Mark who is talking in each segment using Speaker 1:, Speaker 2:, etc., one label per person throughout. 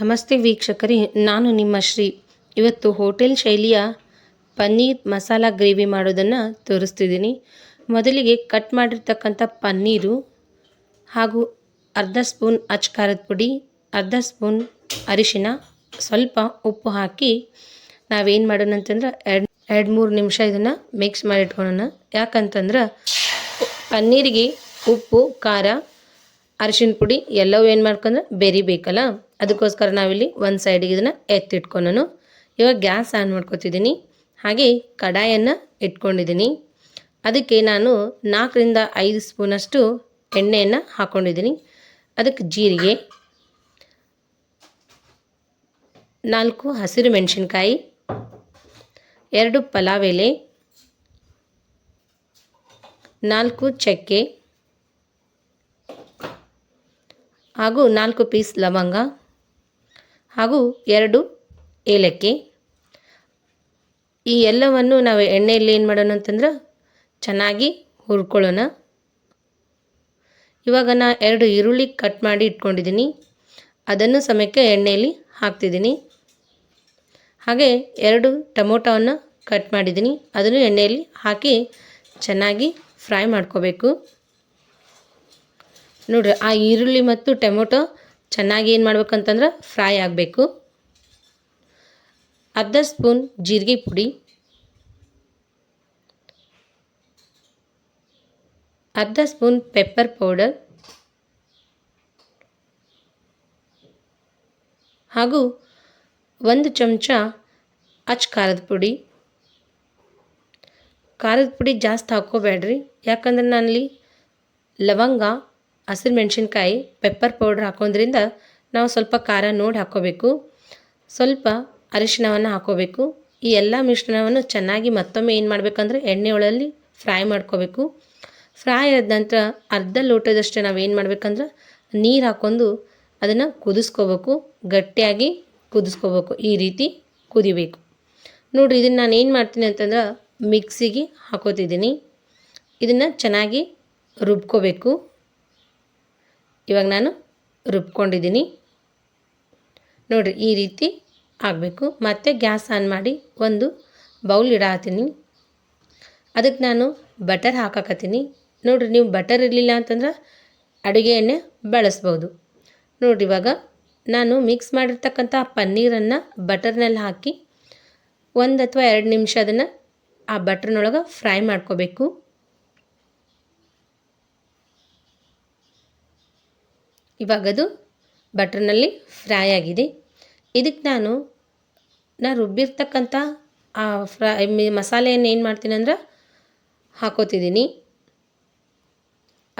Speaker 1: ನಮಸ್ತೆ ವೀಕ್ಷಕರೇ, ನಾನು ನಿಮ್ಮ ಶ್ರೀ. ಇವತ್ತು ಹೋಟೆಲ್ ಶೈಲಿಯ ಪನ್ನೀರ್ ಮಸಾಲ ಗ್ರೇವಿ ಮಾಡೋದನ್ನು ತೋರಿಸ್ತಿದ್ದೀನಿ. ಮೊದಲಿಗೆ ಕಟ್ ಮಾಡಿರ್ತಕ್ಕಂಥ ಪನ್ನೀರು ಹಾಗೂ ಅರ್ಧ ಸ್ಪೂನ್ ಅಚ್ಕಾರದ ಪುಡಿ, ಅರ್ಧ ಸ್ಪೂನ್ ಅರಿಶಿನ, ಸ್ವಲ್ಪ ಉಪ್ಪು ಹಾಕಿ ನಾವೇನು ಮಾಡೋಣ ಅಂತಂದ್ರೆ ಎರಡು ಎರಡು ಮೂರು ನಿಮಿಷ ಇದನ್ನು ಮಿಕ್ಸ್ ಮಾಡಿಟ್ಕೊಳೋಣ ಯಾಕಂತಂದ್ರೆ ಪನ್ನೀರಿಗೆ ಉಪ್ಪು, ಖಾರ ಅರಿಶಿನ ಪುಡಿ ಎಲ್ಲವೂ ಏನು ಮಾಡ್ಕೊಂಡ್ರೆ ಬೆರಿಬೇಕಲ್ಲ ಅದಕ್ಕೋಸ್ಕರ ನಾವಿಲ್ಲಿ ಒಂದು ಸೈಡಿಗೆ ಇದನ್ನು ಎತ್ತಿಟ್ಕೊಂಡನು ಇವಾಗ ಗ್ಯಾಸ್ ಆನ್ ಮಾಡ್ಕೊತಿದ್ದೀನಿ. ಹಾಗೆ ಕಡಾಯನ್ನು ಇಟ್ಕೊಂಡಿದ್ದೀನಿ. ಅದಕ್ಕೆ ನಾನು ನಾಲ್ಕರಿಂದ ಐದು ಸ್ಪೂನಷ್ಟು ಎಣ್ಣೆಯನ್ನು ಹಾಕ್ಕೊಂಡಿದ್ದೀನಿ ಅದಕ್ಕೆ ಜೀರಿಗೆ, ನಾಲ್ಕು ಹಸಿರು ಮೆಣಸಿನ್ಕಾಯಿ, ಎರಡು ಪಲಾವ್ ಎಲೆ, ನಾಲ್ಕು ಚಕ್ಕೆ ಹಾಗೂ ನಾಲ್ಕು ಪೀಸ್ ಲವಂಗ ಹಾಗೂ ಎರಡು ಏಲಕ್ಕಿ. ಈ ಎಲ್ಲವನ್ನು ನಾವು ಎಣ್ಣೆಯಲ್ಲಿ ಏನು ಮಾಡೋಣ ಅಂತಂದ್ರೆ ಚೆನ್ನಾಗಿ ಹುರ್ಕೊಳ್ಳೋಣ. ಇವಾಗ ನಾ ಎರಡು ಈರುಳ್ಳಿ ಕಟ್ ಮಾಡಿ ಇಟ್ಕೊಂಡಿದ್ದೀನಿ. ಅದನ್ನು ಸಮಯಕ್ಕೆ ಎಣ್ಣೆಯಲ್ಲಿ ಹಾಕ್ತಿದ್ದೀನಿ. ಹಾಗೆ ಎರಡು ಟೊಮೊಟೊವನ್ನು ಕಟ್ ಮಾಡಿದ್ದೀನಿ. ಅದನ್ನು ಎಣ್ಣೆಯಲ್ಲಿ ಹಾಕಿ ಚೆನ್ನಾಗಿ ಫ್ರೈ ಮಾಡ್ಕೋಬೇಕು. ನೋಡಿರಿ, ಆ ಈರುಳ್ಳಿ ಮತ್ತು ಟೊಮೊಟೊ ಚೆನ್ನಾಗಿ ಏನು ಮಾಡ್ಬೇಕಂತಂದ್ರೆ ಫ್ರೈ ಆಗಬೇಕು. ಅರ್ಧ ಸ್ಪೂನ್ ಜೀರಿಗೆ ಪುಡಿ. ಅರ್ಧ ಸ್ಪೂನ್ ಪೆಪ್ಪರ್ ಪೌಡರ್ ಹಾಗೂ ಒಂದು ಚಮಚ ಅಚ್ಚ ಖಾರದ ಪುಡಿ. ಖಾರದ ಪುಡಿ ಜಾಸ್ತಿ ಹಾಕ್ಕೋಬೇಡ್ರಿ ಯಾಕಂದ್ರೆ ನಾನಲ್ಲಿ ಲವಂಗ ಹಸಿರು ಮೆಣಸಿನ್ಕಾಯಿ ಪೆಪ್ಪರ್ ಪೌಡ್ರ್ ಹಾಕೋದ್ರಿಂದ ನಾವು ಸ್ವಲ್ಪ ಖಾರ ನೋಡಿ ಹಾಕ್ಕೋಬೇಕು ಸ್ವಲ್ಪ ಅರಿಶಿಣವನ್ನು ಹಾಕೋಬೇಕು. ಈ ಎಲ್ಲ ಮಿಶ್ರಣವನ್ನು ಚೆನ್ನಾಗಿ ಮತ್ತೊಮ್ಮೆ ಏನು ಮಾಡಬೇಕಂದ್ರೆ ಎಣ್ಣೆ ಒಳಲ್ಲಿ ಫ್ರೈ ಮಾಡ್ಕೋಬೇಕು. ಫ್ರೈ ಆದ ನಂತರ ಅರ್ಧ ಲೋಟದಷ್ಟು ನಾವು ಏನು ಮಾಡ್ಬೇಕಂದ್ರೆ ನೀರು ಹಾಕ್ಕೊಂಡು ಅದನ್ನು ಕುದಿಸ್ಕೋಬೇಕು. ಗಟ್ಟಿಯಾಗಿ ಕುದಿಸ್ಕೋಬೇಕು. ಈ ರೀತಿ ಕುದಿಬೇಕು. ನೋಡಿರಿ, ಇದನ್ನು ನಾನು ಏನು ಮಾಡ್ತೀನಿ ಅಂತಂದ್ರೆ ಮಿಕ್ಸಿಗೆ ಹಾಕೋತಿದ್ದೀನಿ. ಇದನ್ನು ಚೆನ್ನಾಗಿ ರುಬ್ಕೋಬೇಕು. ಇವಾಗ ನಾನು ರುಬ್ಕೊಂಡಿದ್ದೀನಿ. ನೋಡಿರಿ, ಈ ರೀತಿ ಆಗಬೇಕು. ಮತ್ತು ಗ್ಯಾಸ್ ಆನ್ ಮಾಡಿ ಒಂದು ಬೌಲ್ ಇಡಾತೀನಿ ಅದಕ್ಕೆ ನಾನು ಬಟರ್ ಹಾಕಕತ್ತೀನಿ. ನೋಡಿರಿ, ನೀವು ಬಟರ್ ಇರಲಿಲ್ಲ ಅಂತಂದ್ರೆ ಅಡುಗೆ ಎಣ್ಣೆ ಬಳಸ್ಬೋದು. ನೋಡಿರಿ, ಇವಾಗ ನಾನು ಮಿಕ್ಸ್ ಮಾಡಿರ್ತಕ್ಕಂಥ ಪನ್ನೀರನ್ನು ಬಟರ್ನಲ್ಲಿ ಹಾಕಿ ಒಂದು ಅಥವಾ ಎರಡು ನಿಮಿಷ ಅದನ್ನು ಆ ಬಟರ್ನೊಳಗೆ ಫ್ರೈ ಮಾಡ್ಕೋಬೇಕು. ಇವಾಗದು ಬಟರ್ನಲ್ಲಿ ಫ್ರೈ ಆಗಿದೆ. ಇದಕ್ಕೆ ನಾನು ನಾ ರುಬ್ಬಿರ್ತಕ್ಕಂಥ ಆ ಫ್ರೈ ಮಸಾಲೆಯನ್ನು ಏನು ಮಾಡ್ತೀನಿ ಅಂದ್ರೆ ಹಾಕೋತಿದ್ದೀನಿ.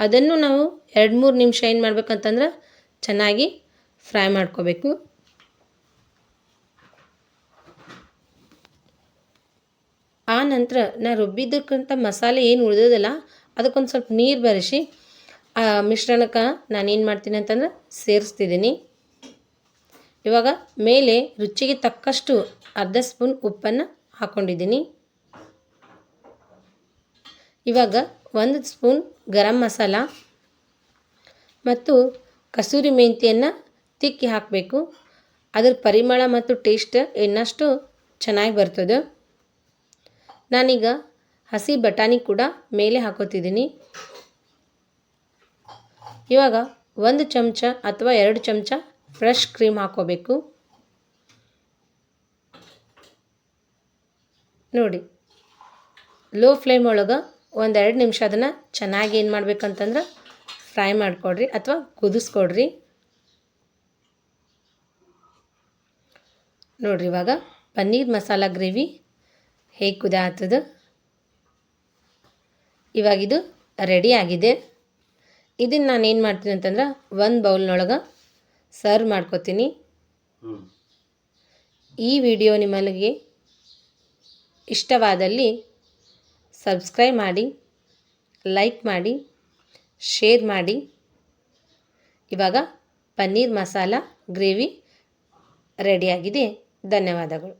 Speaker 1: ಅದನ್ನು ನಾವು ಎರಡು ಮೂರು ನಿಮಿಷ ಏನು ಮಾಡ್ಬೇಕಂತಂದ್ರೆ ಚೆನ್ನಾಗಿ ಫ್ರೈ ಮಾಡ್ಕೋಬೇಕು. ಆ ನಂತರ ನಾ ರುಬ್ಬಿದ್ದಕ್ಕಂಥ ಮಸಾಲೆ ಏನು ಉಳಿದದಲ್ಲ ಅದಕ್ಕೊಂದು ಸ್ವಲ್ಪ ನೀರು ಬೆರೆಸಿ ಆ, ಮಿಶ್ರಣಕ್ಕೆ ನಾನೇನು ಮಾಡ್ತೀನಿ ಅಂತಂದ್ರೆ ಸೇರಿಸ್ತಿದ್ದೀನಿ ಇವಾಗ ಮೇಲೆ ರುಚಿಗೆ ತಕ್ಕಷ್ಟು ಅರ್ಧ ಸ್ಪೂನ್ ಉಪ್ಪನ್ನು ಹಾಕ್ಕೊಂಡಿದ್ದೀನಿ ಇವಾಗ ಒಂದು ಸ್ಪೂನ್ ಗರಂ ಮಸಾಲ ಮತ್ತು ಕಸೂರಿ ಮೆಂತಿಯನ್ನು ತಿಕ್ಕಿ ಹಾಕಬೇಕು. ಅದರ ಪರಿಮಳ ಮತ್ತು ಟೇಸ್ಟ್ ಇನ್ನಷ್ಟು ಚೆನ್ನಾಗಿ ಬರ್ತದೆ. ನಾನೀಗ ಹಸಿ ಬಟಾಣಿ ಕೂಡ ಮೇಲೆ ಹಾಕೋತಿದ್ದೀನಿ ಇವಾಗ ಒಂದು ಚಮಚ ಅಥವಾ ಎರಡು ಚಮಚ ಫ್ರೆಶ್ ಕ್ರೀಮ್ ಹಾಕೋಬೇಕು ನೋಡಿ ಲೋ ಫ್ಲೇಮ್ ಒಳಗೆ ಒಂದೆರಡು ನಿಮಿಷ ಅದನ್ನು ಚೆನ್ನಾಗಿ ಏನು ಮಾಡ್ಬೇಕಂತಂದ್ರೆ ಫ್ರೈ ಮಾಡಿಕೊಡ್ರಿ ಅಥವಾ ಕುದಿಸ್ಕೊಡ್ರಿ. ನೋಡ್ರಿ ಇವಾಗ ಪನ್ನೀರ್ ಮಸಾಲ ಗ್ರೇವಿ ಹೇಗೆ ಕುದ ಆಗ್ತದೆ ಇವಾಗಿದು ರೆಡಿ ಆಗಿದೆ. ಇದನ್ನು ನಾನು ಏನು ಮಾಡ್ತೀನಿ ಅಂತಂದ್ರೆ ಒಂದು ಬೌಲ್ನೊಳಗೆ ಸರ್ವ್ ಮಾಡ್ಕೋತೀನಿ. ಈ ವಿಡಿಯೋ ನಿಮ್ಮಲ್ಲಿಗೆ ಇಷ್ಟವಾದಲ್ಲಿ ಸಬ್ಸ್ಕ್ರೈಬ್ ಮಾಡಿ ಲೈಕ್ ಮಾಡಿ ಶೇರ್ ಮಾಡಿ. ಇವಾಗ ಪನ್ನೀರ್ ಮಸಾಲ ಗ್ರೇವಿ ರೆಡಿಯಾಗಿದೆ ಧನ್ಯವಾದಗಳು.